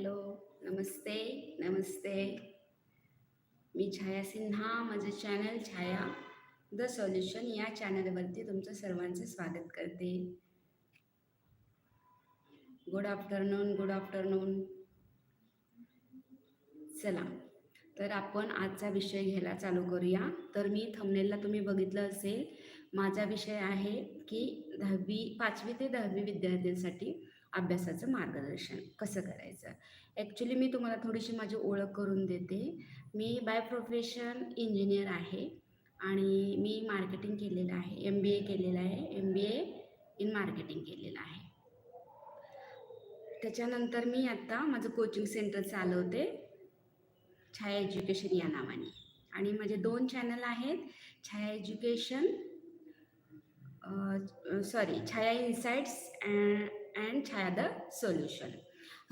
Hello नमस्ते नमस्ते. मी छाया सिन्हा माझं channel Chhaya the solution या चॅनलवरती तुमचं सर्वांचं स्वागत करते. गुड आफ्टरनून गुड आफ्टरनून चला तर आपण आजचा विषय घ्यायला चालू करूया. तर मी थंबनेलला तुम्ही बघितलं असेल माझा विषय आहे की दहावी पाचवी ते दहावी विद्यार्थ्यांसाठी अभ्यासाचं मार्गदर्शन कसं करायचं? ॲक्च्युली मी तुम्हाला थोडीशी माझी ओळख करून देते. मी बाय प्रोफेशन इंजिनियर आहे आणि मी मार्केटिंग केलेलं आहे एम बी ए केलेलं आहे M B A in marketing केलेलं आहे. त्याच्यानंतर मी आत्ता माझं कोचिंग सेंटर चालवते. छाया एज्युकेशन या नावाने. आणि माझे दोन चॅनल आहेत. Chhaya education sorry Chhaya insights and and Chhaya the solution.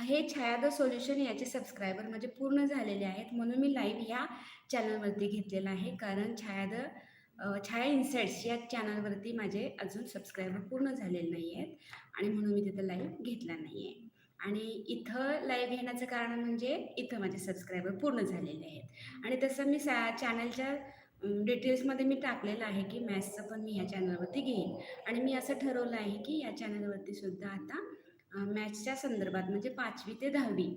हे छाया द सोल्युशन याचे सबस्क्रायबर माझे पूर्ण झालेले आहेत म्हणून मी लाईव्ह ह्या चॅनलवरती घेतलेला आहे. कारण छाया द छाया इन्साइट्स या चॅनलवरती माझे अजून सबस्क्रायबर पूर्ण झालेले नाही आहेत आणि म्हणून मी तिथं लाईव्ह घेतला नाही आहे. आणि इथं लाईव्ह घेण्याचं कारण म्हणजे इथं माझे सबस्क्रायबर पूर्ण झालेले आहेत. आणि तसं मी सा चॅनलच्या डिटेल्समध्ये मी टाकलेलं आहे की मॅथ्सचं पण मी ह्या चॅनलवरती घेईन. आणि मी असं ठरवलं आहे की या चॅनलवरती सुद्धा आता मॅथ्सच्या संदर्भात म्हणजे पाचवी ते दहावी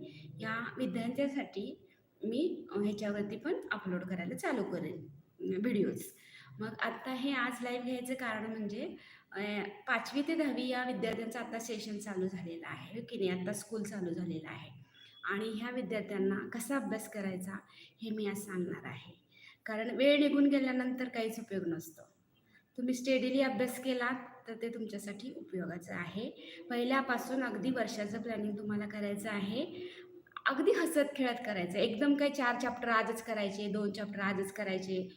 या विद्यार्थ्यांसाठी मी ह्याच्यावरती पण अपलोड करायला चालू करेन व्हिडिओज मग आत्ता हे आज लाईव्ह घ्यायचं कारण म्हणजे पाचवी ते दहावी या विद्यार्थ्यांचं आता सेशन चालू झालेलं आहे हो की नाही? आत्ता स्कूल चालू झालेलं आहे. आणि ह्या विद्यार्थ्यांना कसा अभ्यास करायचा हे मी आज सांगणार आहे. कारण वेळ निघून गेल्यानंतर काहीच उपयोग नसतो. तुम्ही स्टेडीली अभ्यास केलात तर ते तुमच्यासाठी उपयोगाचं आहे. पहिल्यापासून अगदी वर्षाचं प्लॅनिंग तुम्हाला करायचं आहे. अगदी हसत खेळत करायचं. एकदम काही चार चॅप्टर आजच करायचे दोन चॅप्टर आजच करायचे.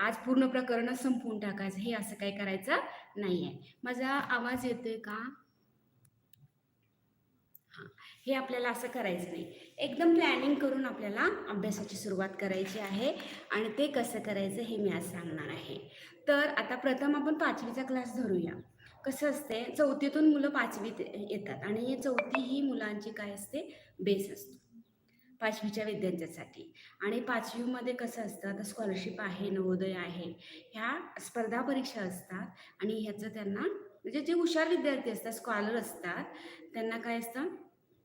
आज पूर्ण प्रकरण संपवून टाकायचं. हे असं काही करायचं नाही आहे माझा आवाज येतोय का? हे आपल्याला असं करायचं नाही. एकदम प्लॅनिंग करून आपल्याला अभ्यासाची सुरुवात करायची आहे आणि ते कसं करायचं हे मी आज सांगणार आहे. तर आता प्रथम आपण पाचवीचा क्लास धरूया. कसं असते चौथीतून मुलं पाचवीत येतात आणि चौथी ही मुलांची काय असते? बेस असतो. पाचवीच्या विद्यार्थ्यांसाठी. आणि पाचवीमध्ये कसं असतं आता स्कॉलरशिप आहे नवोदय आहे ह्या स्पर्धा परीक्षा असतात आणि ह्याचं त्यांना म्हणजे जे हुशार विद्यार्थी असतात स्कॉलर असतात त्यांना काय असतं?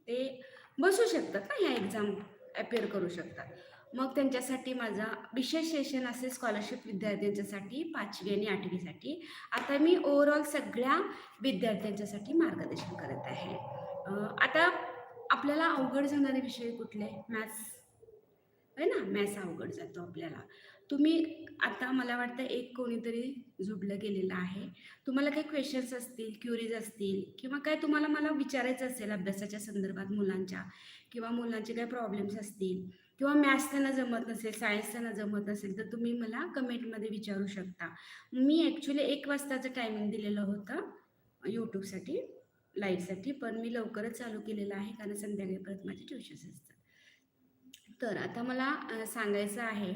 ते बसू शकतात ना ह्या एक्झाम अपेअर करू शकतात. मग त्यांच्यासाठी माझा विशेष सेशन असेल स्कॉलरशिप विद्यार्थ्यांच्यासाठी पाचवी आणि आठवीसाठी. आता मी ओव्हरऑल सगळ्या विद्यार्थ्यांच्यासाठी मार्गदर्शन करत आहे. आता आपल्याला अवघड जाणारे विषय कुठले? मॅथ्स आहे ना? मॅथ्स अवघड जातो आपल्याला. तुम्ही आता मला वाटतं एक कोणीतरी जुडलं गेलेलं आहे. तुम्हाला काही क्वेश्चन्स असतील क्युरीज असतील किंवा काय तुम्हाला मला विचारायचं असेल अभ्यासाच्या संदर्भात मुलांच्या किंवा मुलांचे काही प्रॉब्लेम्स असतील किंवा मॅथ्स त्यांना जमत नसेल सायन्स त्यांना जमत नसेल तर तुम्ही मला कमेंटमध्ये विचारू शकता. मी ॲक्च्युली एक वाजताचं टायमिंग दिलेलं होतं यूट्यूबसाठी लाईव्हसाठी पण मी लवकरच चालू केलेलं आहे कारण संध्याकाळी परत माझे ट्युशन्स असतात तर आता मला सांगायचं आहे.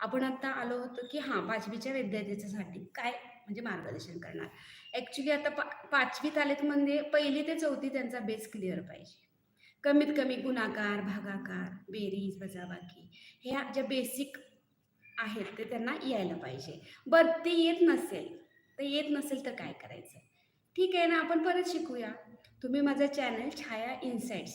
आपण आत्ता आलो होतो की हां पाचवीच्या विद्यार्थ्याच्यासाठी काय म्हणजे मार्गदर्शन करणार? ॲक्च्युली आता पा पाचवीत आलेत म्हणजे पहिली ते चौथी त्यांचा बेस क्लिअर पाहिजे. कमीत कमी गुणाकार भागाकार बेरीज वजाबाकी ह्या ज्या बेसिक आहेत ते त्यांना यायला पाहिजे. बरं ते येत नसेल तर येत नसेल तर काय करायचं? ठीक आहे ना आपण परत शिकूया. तुम्ही माझं चॅनल छाया इन्साइट्स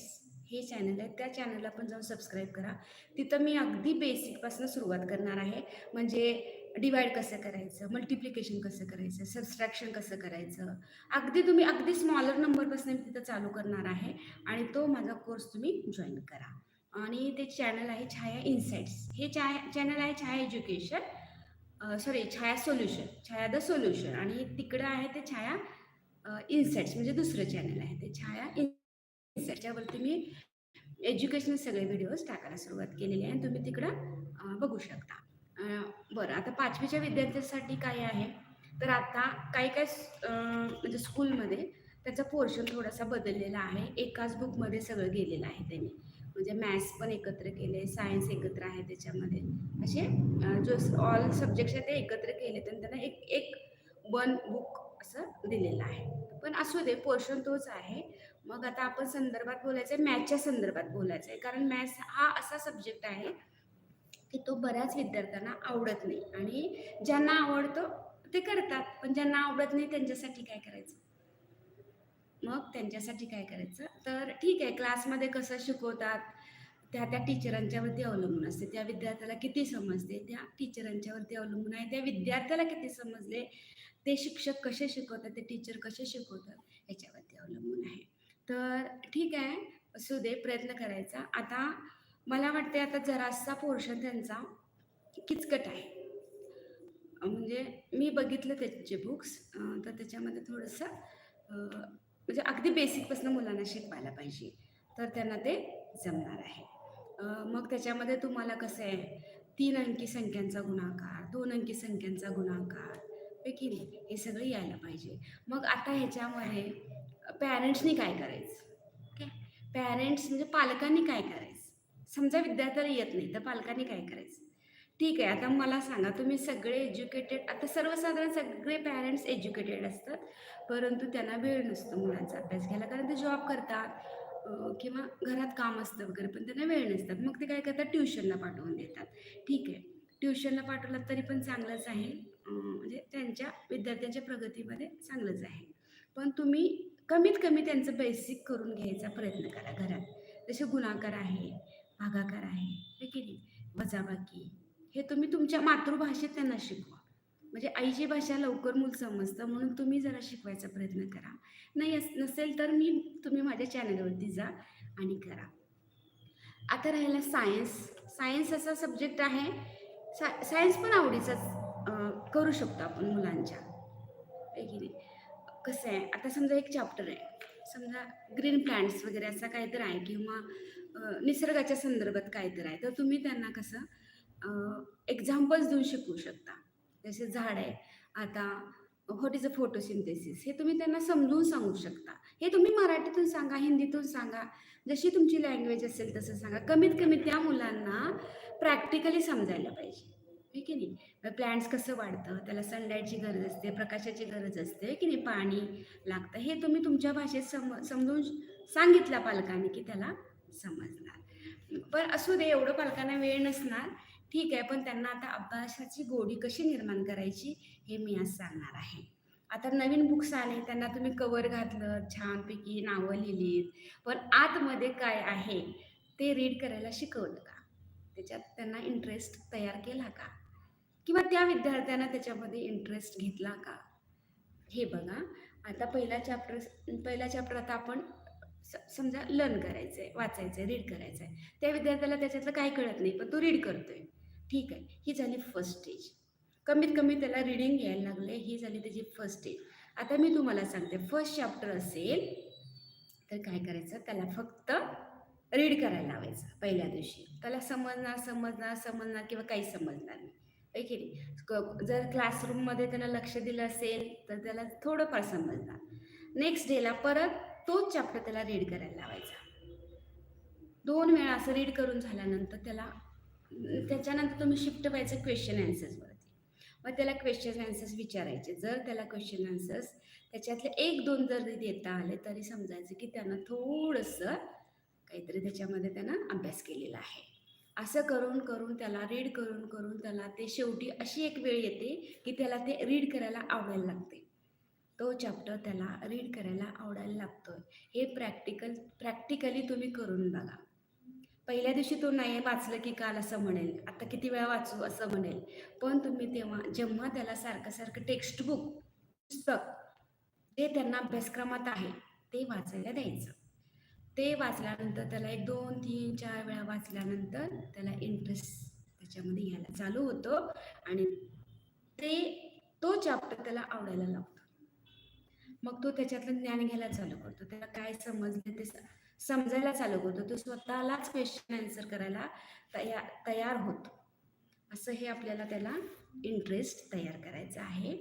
हे चॅनल आहे त्या चॅनलला पण जाऊन सबस्क्राईब करा. तिथं मी अगदी बेसिकपासून सुरुवात करणार आहे. म्हणजे डिवाईड कसं करायचं? मल्टिप्लिकेशन कसं करायचं? सबस्ट्रॅक्शन कसं करायचं? अगदी तुम्ही अगदी स्मॉलर नंबरपासून मी तिथं चालू करणार आहे. आणि तो माझा कोर्स तुम्ही जॉईन करा. आणि ते चॅनल आहे छाया इन्साइट्स हे छाया चॅनल आहे Chhaya education sorry Chhaya solution Chhaya the solution आणि तिकडं आहे ते छाया इन्साइट्स म्हणजे दुसरं चॅनल आहे ते छाया इन त्याच्यावरती मी एज्युकेशनल सगळे व्हिडिओज टाकायला सुरुवात केलेली आहे आणि तुम्ही तिकडं बघू शकता. बरं आता पाचवीच्या विद्यार्थ्यांसाठी काय आहे? तर आता काही काय म्हणजे स्कूलमध्ये त्याचा पोर्शन थोडासा बदललेला आहे. एकाच बुकमध्ये सगळं गेलेलं आहे त्यांनी. म्हणजे मॅथ्स पण एकत्र केले सायन्स एकत्र आहे त्याच्यामध्ये. असे जो ऑल सब्जेक्ट्स आहेत ते एकत्र केले तर त्यांना एक एक वन बुक असं दिलेलं आहे. पण असू दे पोर्शन तोच आहे. मग आता आपण संदर्भात बोलायचं आहे मॅथच्या संदर्भात बोलायचं आहे. कारण मॅथ्स हा असा सब्जेक्ट आहे की तो बऱ्याच विद्यार्थ्यांना आवडत नाही. आणि ज्यांना आवडतो ते करतात पण ज्यांना आवडत नाही त्यांच्यासाठी काय करायचं? मग त्यांच्यासाठी काय करायचं? तर ठीक आहे क्लासमध्ये कसं शिकवतात? त्या त्या टीचरांच्यावरती अवलंबून असते. त्या विद्यार्थ्याला किती समजते? त्या टीचरांच्यावरती अवलंबून आहे. त्या विद्यार्थ्याला किती समजले? ते शिक्षक कसे शिकवतात? ते टीचर कसे शिकवतात? याच्यावरती अवलंबून आहे. तर ठीक आहे. असू दे प्रयत्न करायचा. आता मला वाटते आता जरासा पोर्शन त्यांचा किचकट आहे. म्हणजे मी बघितलं त्याचे बुक्स. तर त्याच्यामध्ये थोडंसं म्हणजे अगदी बेसिकपासून मुलांना शिकवायला पाहिजे. तर त्यांना ते जमणार आहे. मग त्याच्यामध्ये तुम्हाला कसं आहे? तीन अंकी संख्यांचा गुणाकार दोन अंकी संख्यांचा गुणाकार की नाही? हे सगळं यायला पाहिजे. मग आता ह्याच्यामध्ये पॅरेंट्सनी काय करायचं? ओके. पॅरेंट्स म्हणजे पालकांनी काय करायचं? समजा विद्यार्थ्याला येत नाही तर पालकांनी काय करायचं? ठीक आहे आता मला सांगा तुम्ही सगळे एज्युकेटेड आता सर्वसाधारण सगळे पॅरेंट्स एज्युकेटेड असतात परंतु त्यांना वेळ नसतो मुलांचा अभ्यास घ्यायला कारण ते जॉब करतात किंवा घरात काम असतं वगैरे पण त्यांना वेळ नसतात. मग ते काय करतात? ट्युशनला पाठवून देतात. ठीक आहे. ट्युशनला पाठवलं तरी पण चांगलंच आहे. म्हणजे त्यांच्या विद्यार्थ्यांच्या प्रगतीमध्ये चांगलंच आहे. पण तुम्ही कमीत कमी त्यांचं बेसिक करून घ्यायचा प्रयत्न करा घरात. जसे गुणाकार आहे भागाकार आहे हे की नाही? वजाबाकी. हे तुम्ही तुमच्या मातृभाषेत त्यांना शिकवा. म्हणजे आईची भाषा लवकर मूल समजतं म्हणून तुम्ही जरा शिकवायचा प्रयत्न करा. नाही नसेल तर मी तुम्ही माझ्या चॅनलवरती जा आणि करा. आता राहिला सायन्स सायन्स असा सब्जेक्ट आहे सा सायन्स पण आवडीचाच करू शकतो आपण मुलांच्या. आहे की नाही? कसं आहे? आता समजा एक चॅप्टर आहे. समजा ग्रीन प्लांट्स वगैरे असं काहीतरी आहे किंवा निसर्गाच्या संदर्भात काहीतरी आहे. तर तुम्ही त्यांना कसं एक्झाम्पल्स देऊन शिकवू शकता. जसे झाड आहे. आता व्हॉट इज अ फोटोसिंथेसिस हे तुम्ही त्यांना समजून सांगू शकता. हे तुम्ही मराठीतून सांगा हिंदीतून सांगा. जशी तुमची लँग्वेज असेल तसं सांगा. कमीत कमी त्या मुलांना प्रॅक्टिकली समजायला पाहिजे. आहे की नाही? प्लॅन्ट्स कसं वाढतं? त्याला सनलाईटची गरज असते प्रकाशाची गरज असते की नाही? पाणी लागतं. हे तुम्ही तुमच्या भाषेत सम समजून सांगितलं पालकांनी की त्याला समजणार. पण असू दे एवढं पालकांना वेळ नसणार. ठीक आहे पण त्यांना आता अभ्यासाची गोडी कशी निर्माण करायची हे मी आज सांगणार आहे. आता नवीन बुक्स आले त्यांना तुम्ही कवर घातलं छानपैकी नावं लिहिलीत. पण आतमध्ये काय आहे ते रीड करायला शिकवलं का? त्याच्यात त्यांना इंटरेस्ट तयार केला का? किंवा त्या विद्यार्थ्यांना त्याच्यामध्ये इंटरेस्ट घेतला का? हे बघा. आता पहिला चॅप्टर पहिला चॅप्टर आता आपण स समजा लर्न करायचं आहे वाचायचं आहे रीड करायचं आहे त्या विद्यार्थ्याला त्याच्यातलं काही कळत नाही पण तो रीड करतो आहे ठीक आहे. ही झाली फर्स्ट स्टेज कमीत कमी त्याला रीडिंग यायला लागले ही झाली त्याची फर्स्ट स्टेज आता मी तुम्हाला सांगते फर्स्ट चॅप्टर असेल तर काय करायचं? त्याला फक्त रीड करायला लावायचं पहिल्या दिवशी. त्याला समजणार समजणार समजणार किंवा काही समजणार नाही. आहे नाही क- जर क्लासरूममध्ये त्याला लक्ष दिलं असेल तर त्याला थोडंफार समजणार नेक्स्ट डेला परत तोच चॅप्टर त्याला रीड करायला लावायचा. दोन वेळा असं रीड करून झाल्यानंतर त्याला त्याच्यानंतर तुम्ही शिफ्ट व्हायचं क्वेश्चन अँसर्सवरती मग त्याला क्वेश्चन अँसर्स विचारायचे. जर त्याला क्वेश्चन अँसर्स त्याच्यातले एक दोन जर देता आले तरी समजायचं की त्यानं थोडंसं काहीतरी त्याच्यामध्ये त्यानं अभ्यास केलेला आहे. असं करून करून त्याला रीड करून करून त्याला ते शेवटी अशी एक वेळ येते की त्याला ते रीड करायला आवडायला लागते. तो चॅप्टर त्याला रीड करायला आवडायला लागतो हे प्रॅक्टिकल प्रॅक्टिकली तुम्ही करून बघा. पहिल्या दिवशी तो नाही वाचलं की काल असं म्हणेल आता किती वेळा वाचू असं म्हणेल. पण तुम्ही तेव्हा जेव्हा त्याला सारखं सारखं टेक्स्टबुक पुस्तक जे त्यांना अभ्यासक्रमात आहे ते वाचायला द्यायचं. ते वाचल्यानंतर त्याला एक दोन तीन चार वेळा वाचल्यानंतर त्याला इंटरेस्ट त्याच्यामध्ये यायला चालू होतो आणि ते तो चॅप्टर त्याला आवडायला लागतो. मग तो त्याच्यातलं ज्ञान घ्यायला चालू करतो. त्याला काय समजलं ते स- समजायला चालू करतो. तो स्वतःलाच क्वेश्चन आन्सर करायला तया तयार होतो. असं हे आपल्याला त्याला इंटरेस्ट तयार करायचं आहे.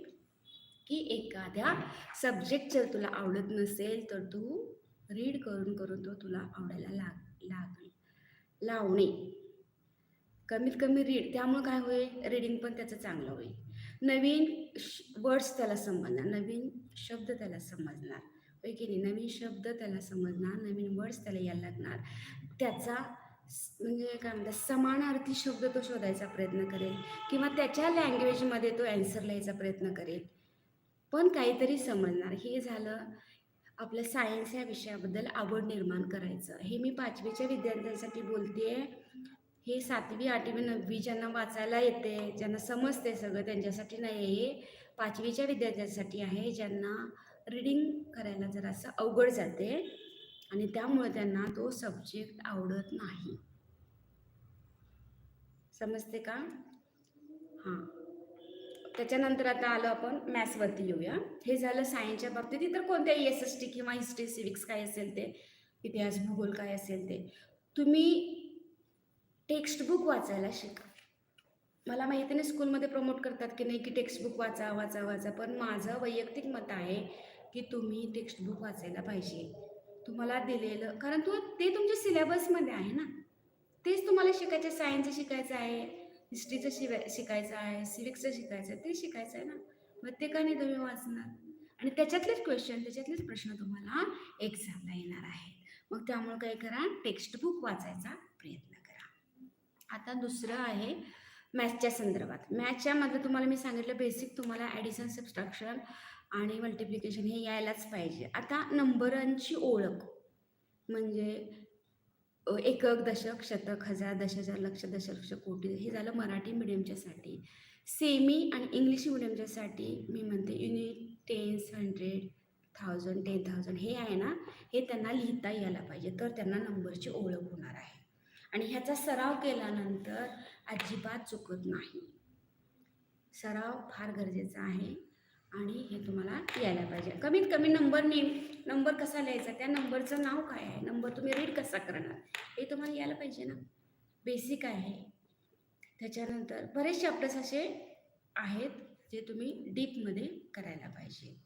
की एखाद्या सब्जेक्ट जर तुला आवडत नसेल तर तू रीड करून करून तो तुला आवडायला लाग लाग लावणे. कमीत कमी रीड त्यामुळं काय होईल? रीडिंग पण त्याचं चांगलं होईल. नवीन वर्ड्स त्याला समजणार. नवीन शब्द त्याला समजणार. होय की नाही? नवीन शब्द त्याला समजणार. नवीन वर्ड्स त्याला यायला लागणार. त्याचा म्हणजे काय म्हणतात? समानार्थी शब्द तो शोधायचा प्रयत्न करेल. किंवा त्याच्या लँग्वेजमध्ये तो ॲन्सर लिहायचा प्रयत्न करेल. पण काहीतरी समजणार. हे झालं आपल्या सायन्स या विषयाबद्दल आवड निर्माण करायचं. हे मी पाचवीच्या विद्यार्थ्यांसाठी बोलते हे सातवी आठवी नववी ज्यांना वाचायला येते ज्यांना समजते सगळं त्यांच्यासाठी नाही आहे हे. पाचवीच्या विद्यार्थ्यांसाठी आहे ज्यांना रीडिंग करायला जरासं अवघड जाते आणि त्यामुळे त्यांना तो सब्जेक्ट आवडत नाही. समजते का? हां. त्याच्यानंतर आता आलो आपण मॅथ्सवरती येऊया. हे झालं सायन्सच्या बाबतीत. इतर कोणत्याही एस एस टी किंवा हिस्ट्री सिविक्स काय असेल ते इतिहास भूगोल काय असेल ते तुम्ही टेक्स्टबुक वाचायला शिका. मला माहिती नाही स्कूलमध्ये प्रमोट करतात की नाही की टेक्स्टबुक वाचा वाचा वाचा पण माझं वैयक्तिक मत आहे की तुम्ही टेक्स्टबुक वाचायला पाहिजे. तुम्हाला दिलेलं कारण तू ते तुमच्या सिलेबसमध्ये आहे ना. तेच तुम्हाला शिकायचं आहे सायन्सचं शिकायचं आहे. हिस्ट्रीचं शिवाय शिकायचं आहे सिविक्सचं शिकायचं आहे ते शिकायचं आहे ना. मग ते का नाही तुम्ही वाचणार. आणि त्याच्यातलेच क्वेश्चन त्याच्यातलेच प्रश्न तुम्हाला एक्झामला येणार आहेत. मग त्यामुळे काय करा टेक्स्टबुक वाचायचा प्रयत्न करा. आता दुसरं आहे मॅथ्सच्या संदर्भात. मॅथ्सच्यामधलं तुम्हाला मी सांगितलं बेसिक तुम्हाला ॲडिशन सबस्ट्रक्शन आणि मल्टिप्लिकेशन हे यायलाच पाहिजे. आता नंबरांची ओळख. म्हणजे एकक दशक शतक हजार दश हजार लक्ष दशलक्ष कोटी हे झालं मराठी मिडियमच्यासाठी सेमी आणि इंग्लिश मिडियमच्यासाठी मी म्हणते unit tens hundred thousand ten thousand हे आहे ना हे त्यांना लिहिता यायला पाहिजे. तर त्यांना नंबरची ओळख होणार आहे. आणि ह्याचा सराव केल्यानंतर अजिबात चुकत नाही. सराव फार गरजेचा आहे. आणि हे तुम्हाला यायला पाहिजे. कमीत कमी नंबर नेम नंबर कसा लिहायचा त्या नंबरचं नाव काय आहे नंबर तुम्ही रीड कसा करणार हे तुम्हाला यायला पाहिजे ना. बेसिक आहे. त्याच्यानंतर बरेच चॅप्टर्स असे आहेत जे तुम्ही डीपमध्ये करायला पाहिजे.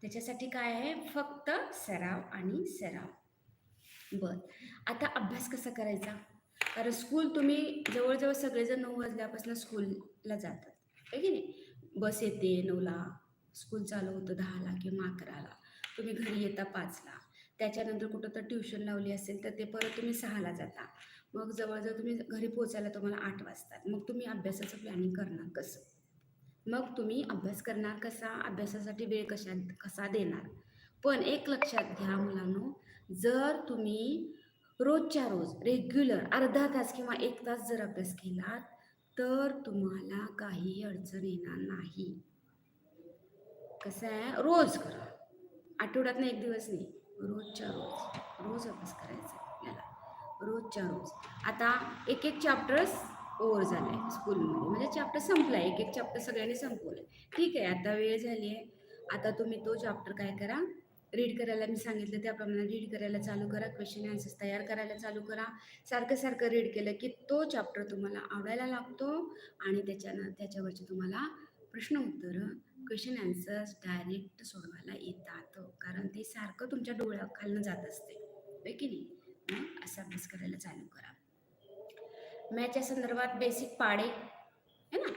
त्याच्यासाठी काय आहे फक्त सराव आणि सराव. बर. आता अभ्यास कसा करायचा? कारण स्कूल तुम्ही जवळजवळ सगळेजण नऊ वाजल्यापासून स्कूलला जातात. आहे की नाही? बस येते नऊला. स्कूल चालू होतं दहाला किंवा अकराला. तुम्ही घरी येता पाचला. त्याच्यानंतर कुठं तर ट्युशन लावली असेल तर ते परत तुम्ही सहाला जाता. मग जवळजवळ तुम्ही घरी पोचायला तुम्हाला आठ वाजतात. मग तुम्ही अभ्यासाचं प्लॅनिंग करणार कसं? मग तुम्ही अभ्यास करणार कसा? अभ्यासासाठी वेळ कशा कसा देणार? पण एक लक्षात घ्या मुलांनो जर तुम्ही रोजच्या रोज रेग्युलर अर्धा तास किंवा एक तास जर अभ्यास केलात तर तुम्हाला काही अडचण येणार नाही. कसं आहे? रोज करा. आठवड्यातनं एक दिवस नाही रोजच्या रोज. रोज अभ्यास करायचा आहे आपल्याला रोजच्या रोज. आता एक एक चॅप्टर्स ओव्हर झालं आहे स्कूलमध्ये म्हणजे चॅप्टर संपला आहे एक एक चॅप्टर सगळ्यांनी संपवलं. आहे ठीक आहे आता वेळ झाली आहे. आता तुम्ही तो चॅप्टर काय करा? रीड करायला मी सांगितलं त्याप्रमाणे रीड करायला चालू करा. क्वेश्चन आन्सर्स तयार करायला चालू करा. सारखं सारखं रीड केलं की तो चॅप्टर तुम्हाला आवडायला लागतो आणि त्याच्यानं त्याच्यावरचे तुम्हाला प्रश्न उत्तरं क्वेश्चन आन्सर्स डायरेक्ट सोडवायला येतात? कारण ते सारखं तुमच्या डोळ्याखालनं जात असते. होय की नाही? मग असा अभ्यास करायला चालू करा. मॅचच्या संदर्भात बेसिक पाडे. है ना?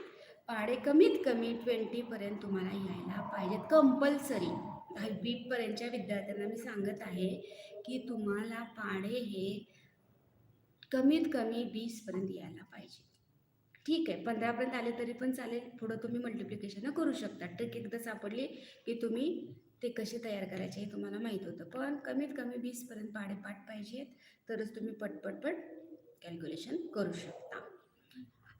पाडे कमीत कमी ट्वेंटीपर्यंत तुम्हाला यायला पाहिजेत कंपल्सरी दहावीपर्यंतच्या विद्यार्थ्यांना मी सांगत आहे की तुम्हाला पाडे हे कमीत कमी वीसपर्यंत यायला पाहिजे ठीक आहे पंधरापर्यंत आले तरी पण चालेल. थोडं तुम्ही मल्टिप्लिकेशन करू शकता. ट्रिक एकदा सापडली की तुम्ही ते कसे तयार करायचे हे तुम्हाला माहीत होतं. पण कमीत कमी वीसपर्यंत पाडे पाठ पाहिजेत तरच तुम्ही पटपटपट कॅल्क्युलेशन करू शकता.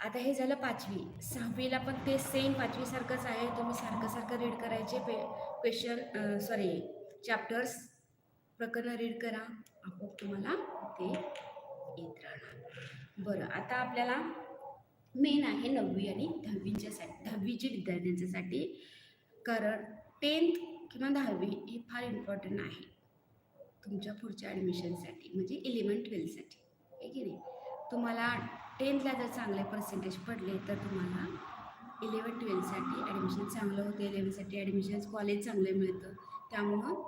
आता हे झालं पाचवी. सहावीला पण ते सेम पाचवीसारखंच आहे. तुम्ही सारखं सारखं रीड करायचे. पे क्वेश्चन सॉरी चॅप्टर्स प्रकरणं रीड करा. आपोआप तुम्हाला ते येत राहणार. बरं आता आपल्याला मेन आहे नववी आणि दहावीच्यासाठी दहावीच्या विद्यार्थ्यांच्यासाठी. कारण टेन्थ किंवा दहावी हे फार इम्पॉर्टंट आहे. तुमच्या पुढच्या ॲडमिशनसाठी म्हणजे इलेवन ट्वेल्थसाठी आहे की नाही? तुम्हाला टेन्थला जर चांगले पर्सेंटेज पडले तर तुम्हाला इलेवन ट्वेल्थसाठी ॲडमिशन चांगलं होतं. इलेवनसाठी ॲडमिशन कॉलेज चांगलं मिळतं. त्यामुळं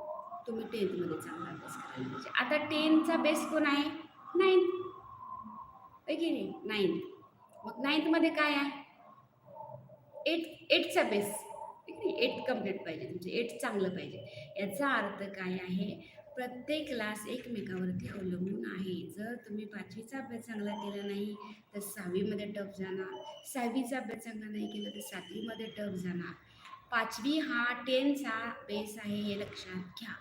तुम्ही टेन्थमध्ये चांगला अभ्यास करायला पाहिजे. आता टेन्थचा बेस कोण आहे? नाईन्थ आहे की नाही? नाईन्थ मग नाईन्थमध्ये काय आहे? एट एटचा बेस ठीक आहे? एट कंप्लीट पाहिजे. म्हणजे तुमचे एट चांगलं पाहिजे. याचा अर्थ काय आहे? प्रत्येक क्लास एकमेकावरती अवलंबून आहे. जर तुम्ही पाचवीचा अभ्यास चांगला केला नाही तर सहावीमध्ये टफ जाणार. सहावीचा अभ्यास चांगला नाही केला तर सातवीमध्ये टफ जाणार. पाचवी हा टेनचा बेस आहे हे लक्षात घ्या.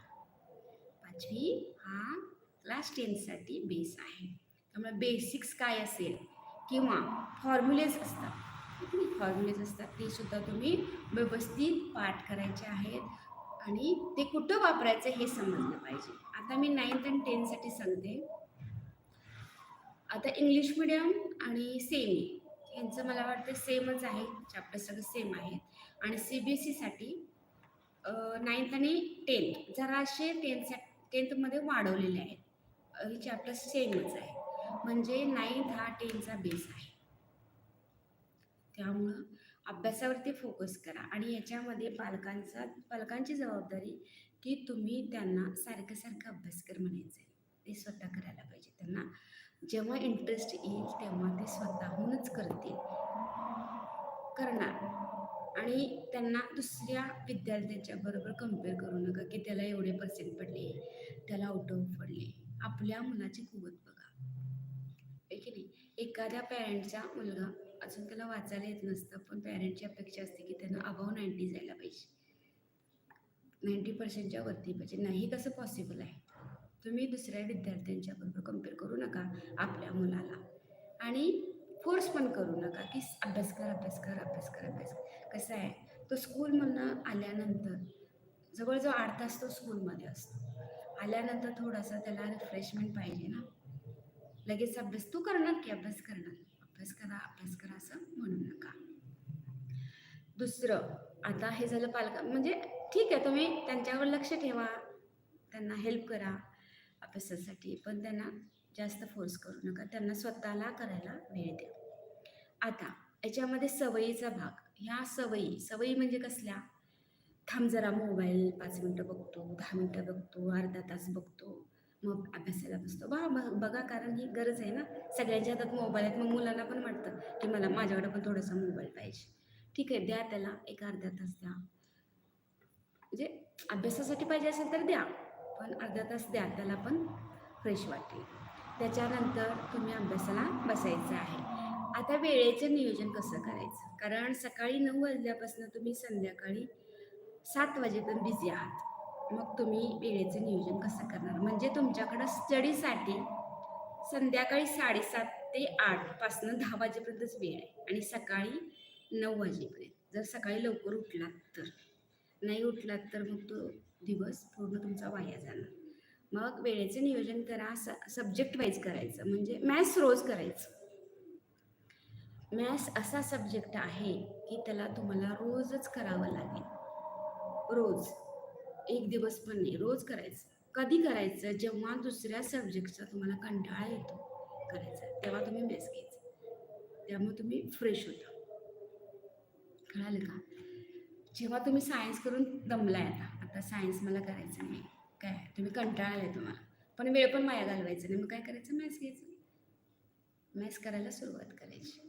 पाचवी हा क्लास टेनसाठी बेस आहे. त्यामुळे बेसिक्स काय असेल? किंवा फॉर्म्युलेज असतात. फॉर्म्युलेज असतात. ते सुद्धा तुम्ही व्यवस्थित पाठ करायचे आहेत. आणि ते कुठं वापरायचं हे समजलं पाहिजे. आता मी नाईन्थ आणि टेनसाठी सांगते. आता इंग्लिश मिडियम आणि सेमी यांचं मला वाटतं सेमच आहे. चॅप्टर सगळं सेम आहेत. आणि सी बी एस सीसाठी नाईन्थ आणि टेन्थ जराशे टेन्थ टेन्थमध्ये वाढवलेले आहेत. हे चॅप्टर सेमच आहे म्हणजे नाईन्थ हा टेनचा बेस आहे. त्यामुळं अभ्यासावरती फोकस करा. आणि याच्यामध्ये पालकांचा पालकांची जबाबदारी की तुम्ही त्यांना सारखं सारखं अभ्यास कर म्हणायचं आहे ते स्वतः करायला पाहिजे. त्यांना जेव्हा इंटरेस्ट येईल तेव्हा ते स्वतःहूनच करतील. करणार. आणि त्यांना दुसऱ्या विद्यार्थ्यांच्या बरोबर कंपेअर करू नका की त्याला एवढे पर्सेंट पडले त्याला आउट ऑफ पडले. आपल्या मुलाची कुवत बघा. एखाद्या पॅरेंटचा मुलगा अजून त्याला वाचायला येत नसतं पण पॅरेंटची अपेक्षा असते की त्यांना अबाव नाईंटी जायला पाहिजे. नाईंटी पर्सेंटच्या वरती पाहिजे. नाही कसं पॉसिबल आहे? तुम्ही दुसऱ्या विद्यार्थ्यांच्या बरोबर कंपेअर करू नका आपल्या मुलाला. आणि फोर्स पण करू नका की अभ्यास कर अभ्यास कर अभ्यास कर अभ्यास कर. कसं आहे? तो स्कूलमधनं आल्यानंतर जवळजवळ आठ तास तो स्कूलमध्ये असतो. आल्यानंतर थोडासा त्याला रिफ्रेशमेंट पाहिजे ना. लगेच अभ्यास तू करणार की अभ्यास करणार? अभ्यास करा अभ्यास करा असं म्हणू नका. दुसरं आता हे झालं पालका म्हणजे ठीक आहे तुम्ही त्यांच्यावर लक्ष ठेवा. त्यांना हेल्प करा अभ्यासासाठी पण त्यांना जास्त फोर्स करू नका. त्यांना स्वतःला करायला वेळ द्या. आता याच्यामध्ये सवयीचा भाग. ह्या सवयी सवयी म्हणजे कसल्या? थांब जरा मोबाईल पाच मिनटं बघतो दहा मिनटं बघतो अर्धा तास बघतो. मग अभ्यासाला बसतो. बा ब- बघा कारण ही गरज आहे ना. सगळ्यांच्या हातात मोबाईल आहेत. मग मुलांना पण वाटतं की मला माझ्याकडे पण थोडासा मोबाईल पाहिजे. ठीक आहे द्या त्याला. एक अर्धा तास द्या. म्हणजे अभ्यासासाठी पाहिजे असेल तर द्या. पण अर्धा तास द्या. त्याला पण फ्रेश वाटेल. त्याच्यानंतर तुम्ही अभ्यासाला बसायचं आहे. आता वेळेचं नियोजन कसं करायचं? कारण सकाळी नऊ वाजल्यापासून तुम्ही संध्याकाळी सात वाजेपर्यंत बिझी आहात. मग तुम्ही वेळेचं नियोजन कसं करणार? म्हणजे तुमच्याकडं स्टडीसाठी संध्याकाळी साडेसात ते आठपासनं दहा वाजेपर्यंतच वेळ आहे आणि सकाळी नऊ वाजेपर्यंत. जर सकाळी लवकर उठलात तर. नाही उठलात तर मग तो दिवस पूर्ण तुमचा वाया जाणार. मग वेळेचं नियोजन करा स सब्जेक्ट वाईज करायचं. म्हणजे मॅथ्स रोज करायचं. मॅथ्स असा सब्जेक्ट आहे की त्याला तुम्हाला रोजच करावं लागेल. रोज. एक दिवस पण नाही रोज करायचं. कधी करायचं? जेव्हा दुसऱ्या सब्जेक्टचा तुम्हाला कंटाळा येतो करायचा तेव्हा तुम्ही मेस घ्यायचं. त्यामुळे तुम्ही फ्रेश होता. कळालं का? जेव्हा तुम्ही सायन्स करून दमलाय आता आता सायन्स मला करायचं नाही. काय? तुम्ही कंटाळा आहे तुम्हाला. पण वेळ पण माया घालवायचं नाही. मग काय करायचं? मॅथ्स घ्यायचं. मॅथ्स करायला सुरुवात करायची.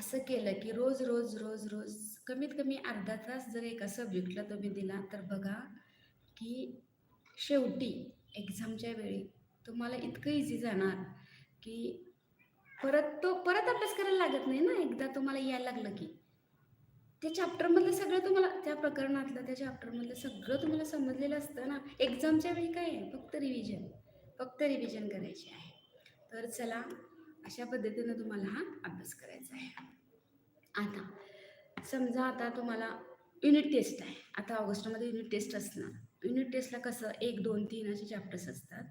असं केलं की रोज रोज रोज रोज कमीत कमी अर्धा तास जर एका सब्जेक्टला तुम्ही दिला तर बघा की शेवटी एक्झामच्या वेळी तुम्हाला इतकं इझी जाणार की परत तो परत अभ्यास करायला लागत नाही ना. एकदा तुम्हाला यायला लागलं की त्या चॅप्टरमधलं सगळं तुम्हाला त्या प्रकरणातलं त्या चॅप्टरमधलं सगळं तुम्हाला समजलेलं असतं ना. एक्झामच्या वेळी काय आहे? फक्त रिव्हिजन फक्त रिव्हिजन करायची आहे. तर चला अशा पद्धतीनं तुम्हाला हा अभ्यास करायचा आहे. आता समजा आता तुम्हाला युनिट टेस्ट आहे. आता ऑगस्टमध्ये युनिट टेस्ट असणार. युनिट टेस्टला कसं एक दोन तीन असे चॅप्टर्स असतात.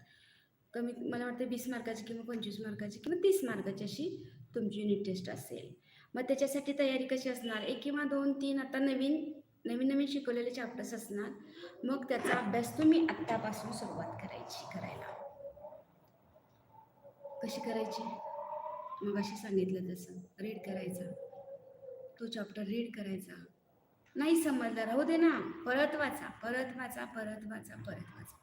कमी मला वाटतं वीस मार्काची किंवा पंचवीस मार्काची किंवा तीस मार्काची अशी तुमची युनिट टेस्ट असेल. मग त्याच्यासाठी तयारी कशी असणार? एक किंवा दोन तीन आता नवीन नवीन नवीन शिकवलेले चॅप्टर्स असणार. मग त्याचा अभ्यास तुम्ही आत्तापासून सुरुवात करायची करायला. कशी करायची? मग अशी सांगितलं तसं. रीड करायचं. तो चॅप्टर रीड करायचा. नाही समजलं राहू दे ना. परत वाचा परत वाचा परत वाचा परत वाचा.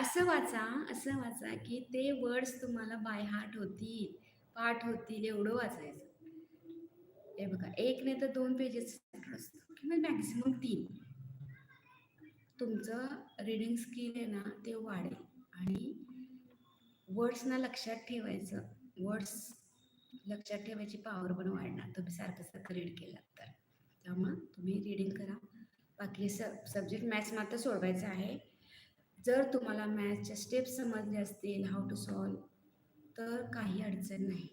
असं वाचा असं वाचा की ते वर्ड्स तुम्हाला बाय हार्ट होतील पाठ होतील एवढं वाचायचं. हे बघा एक नाही तर दोन पेजेस असतो किंवा मॅक्झिमम तीन. तुमचं रिडिंग स्किल आहे ना ते वाढेल. आणि वर्ड्सना लक्षात ठेवायचं. वर्ड्स लक्षात ठेवायची पॉवर पण वाढणार. तुम्ही सारखं सारखं रीड केलं तर. त्यामुळं तुम्ही रीडिंग करा. बाकी सब सब्जेक्ट मॅथ्स मात्र सोडवायचं आहे. जर तुम्हाला मॅथ्सच्या स्टेप्स समजले असतील हाऊ टू सॉल्व तर काही अडचण नाही.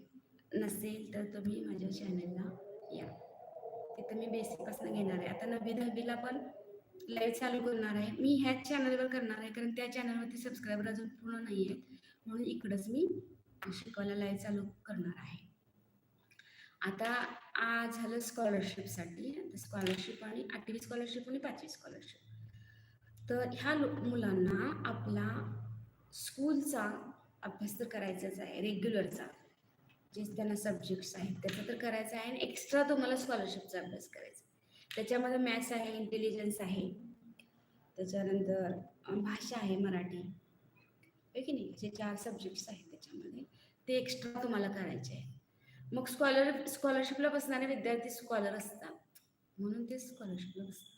नसेल तर तुम्ही माझ्या चॅनलला या. तिथं मी बेसिकपासून घेणार आहे. आता नववी दहावीला पण लाईव्ह चालू करणार आहे. मी ह्याच चॅनलवर करणार आहे. कारण त्या चॅनलवरती सबस्क्रायबर अजून पूर्ण नाही आहेत म्हणून इकडंच मी शिकवायला लाईव्ह चालू करणार आहे. आता आज झालं स्कॉलरशिपसाठी स्कॉलरशिप आणि आठवी स्कॉलरशिप आणि पाचवी स्कॉलरशिप तर ह्या मुलांना आपला स्कूलचा अभ्यास तर करायचाच आहे रेग्युलरचा जे त्यांना सब्जेक्ट्स आहेत त्याचा तर करायचा आहे आणि एक्स्ट्रा तुम्हाला स्कॉलरशिपचा अभ्यास करायचा आहे. त्याच्यामध्ये मॅथ्स आहे इंटेलिजन्स आहे. त्याच्यानंतर भाषा आहे मराठी. आहे की नाही? जे चार सब्जेक्ट्स आहेत. त्याच्यामध्ये. ते एक्स्ट्रा तुम्हाला करायचे आहे मग स्कॉलर स्कॉलरशिपला बसणारे विद्यार्थी स्कॉलर असतात. म्हणून ते स्कॉलरशिपला बसतात.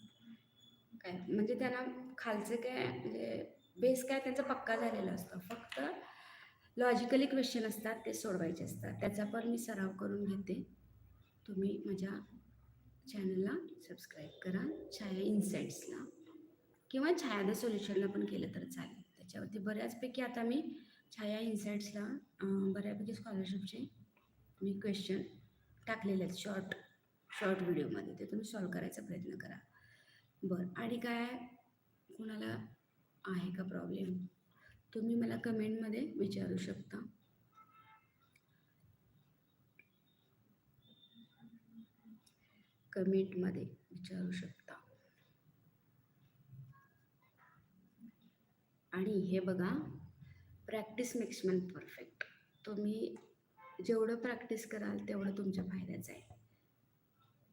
काय? म्हणजे त्यांना खालचे काय म्हणजे बेस काय त्यांचा पक्का झालेला असतो. फक्त लॉजिकली क्वेश्चन असतात ते सोडवायचे असतात. त्याचा पण मी सराव करून घेते. तुम्ही माझ्या चॅनलला सबस्क्राईब करा. छाया इन्साईट्सला किंवा छाया द सोल्युशनला पण केलं तर चालेल. त्याच्यावरती बऱ्याचपैकी आता मी छाया इन्साईट्सला बऱ्यापैकी स्कॉलरशिपचे मी क्वेश्चन टाकलेले आहेत शॉर्ट शॉर्ट व्हिडिओमध्ये ते तुम्ही सॉल्व करायचा प्रयत्न करा. बरं आणि काय कोणाला आहे का प्रॉब्लेम तुम्ही मला कमेंटमध्ये विचारू शकता. कमेंटमध्ये विचारू शकता. आणि हे बघा प्रॅक्टिस मेक्स परफेक्ट तुम्ही जेवढं प्रॅक्टिस कराल तेवढं तुमच्या फायद्याचं आहे.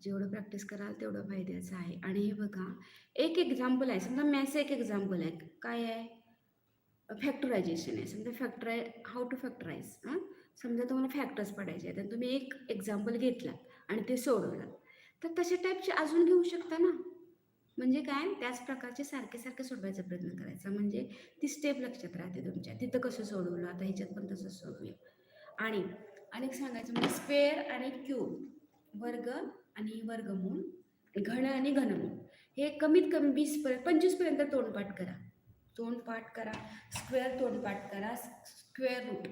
जेवढं प्रॅक्टिस कराल तेवढं फायद्याचं आहे. आणि हे बघा एक एक्झाम्पल आहे. समजा मॅथ्स एक एक्झाम्पल आहे. काय आहे? फॅक्टरायझेशन आहे. समजा फॅक्टराय हाऊ टू फॅक्टराईज हां? समजा तुम्हाला फॅक्टर्स पडायचे आहेत. आणि तुम्ही एक एक्झाम्पल घेतला आणि ते सोडवलं तर तशा टाईपचे अजून घेऊ शकता ना? म्हणजे काय? त्याच प्रकारचे सारखे सारखे सोडवायचा प्रयत्न करायचा. म्हणजे ती स्टेप लक्षात राहते तुमच्या. तिथं कसं सोडवलं? आता ह्याच्यात पण तसंच सोडवूया. आणि अनेक सांगायचं म्हणजे स्क्वेअर आणि क्यूब वर्ग आणि वर्गमूल घन आणि घनमूल हे कमीत कमी वीसपर्यंत पंचवीसपर्यंत तोंडपाठ करा. तोंडपाठ करा. स्क्वेअर तोंडपाठ करा. Square root.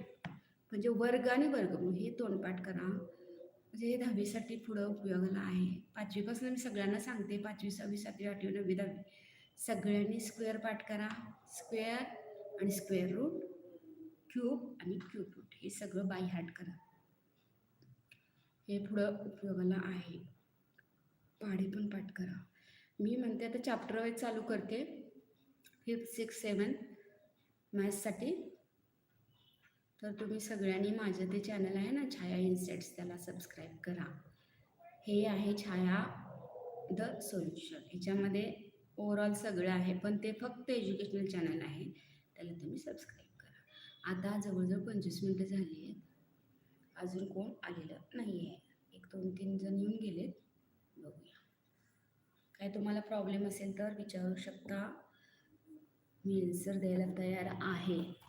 म्हणजे वर्ग आणि वर्गमूल हे तोंडपाठ करा. म्हणजे हे दहावीसाठी पुढं उपयोगाला आहे. पाचवीपासून मी सगळ्यांना सांगते पाचवी सहावी सातवी आठवी नववी दहावी. सगळ्यांनी स्क्वेअर पाठ करा. स्क्वेअर आणि स्क्वेअर रूट क्यूब आणि क्यूब रूट. हे सगळं बाय हार्ट करा. हे पुढं उपयोगाला आहे. पाढे पण पाठ करा. मी म्हणते आता चॅप्टर वाईज चालू करते. फिफ्थ सिक्स सेवन मॅथ्ससाठी तर तुम्ही सगळ्यांनी माझं ते चॅनल आहे ना छाया इन्सेट्स त्याला सबस्क्राईब करा. हे आहे छाया द सोल्युशन ह्याच्यामध्ये ओवरऑल सगळं आहे पण ते फक्त एज्युकेशनल चॅनल आहे. त्याला तुम्ही सबस्क्राईब करा. आता जवळजवळ पंचवीस मिनटं झाली आहेत. अजून कोण आलेलं नाही आहे एक दोन तीन जण येऊन गेलेत. बघूया. काय तुम्हाला प्रॉब्लेम असेल तर विचारू शकता. मी आन्सर द्यायला तयार आहे.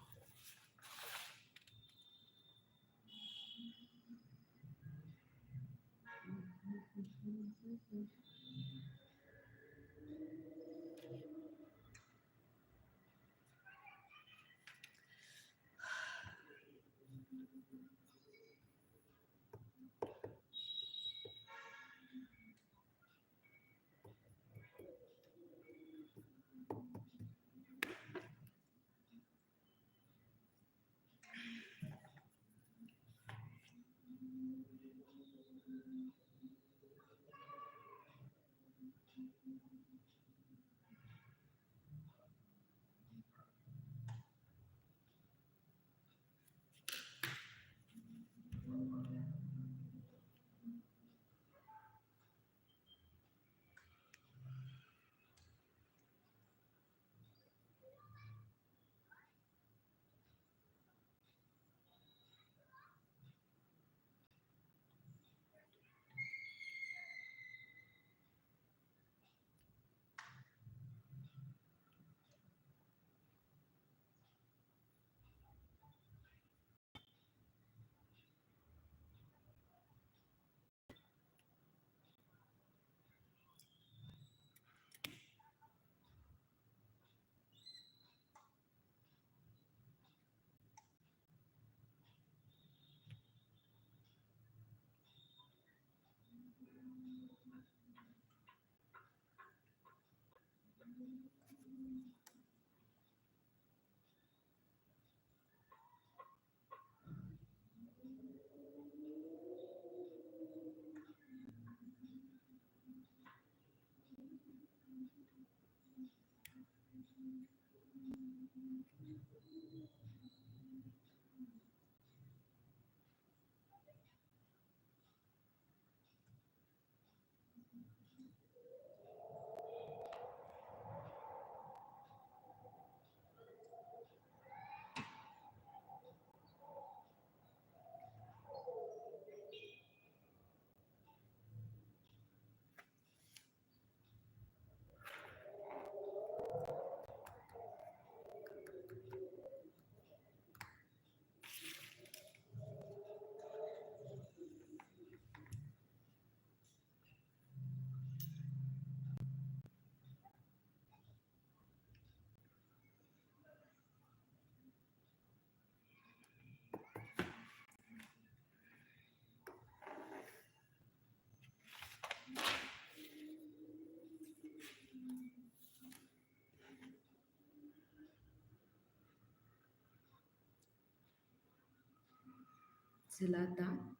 चला आता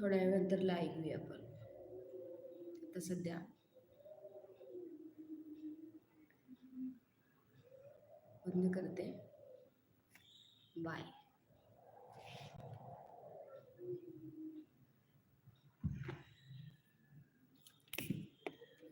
थोड्या वेळानंतर ऐकूया आपण. आता सध्या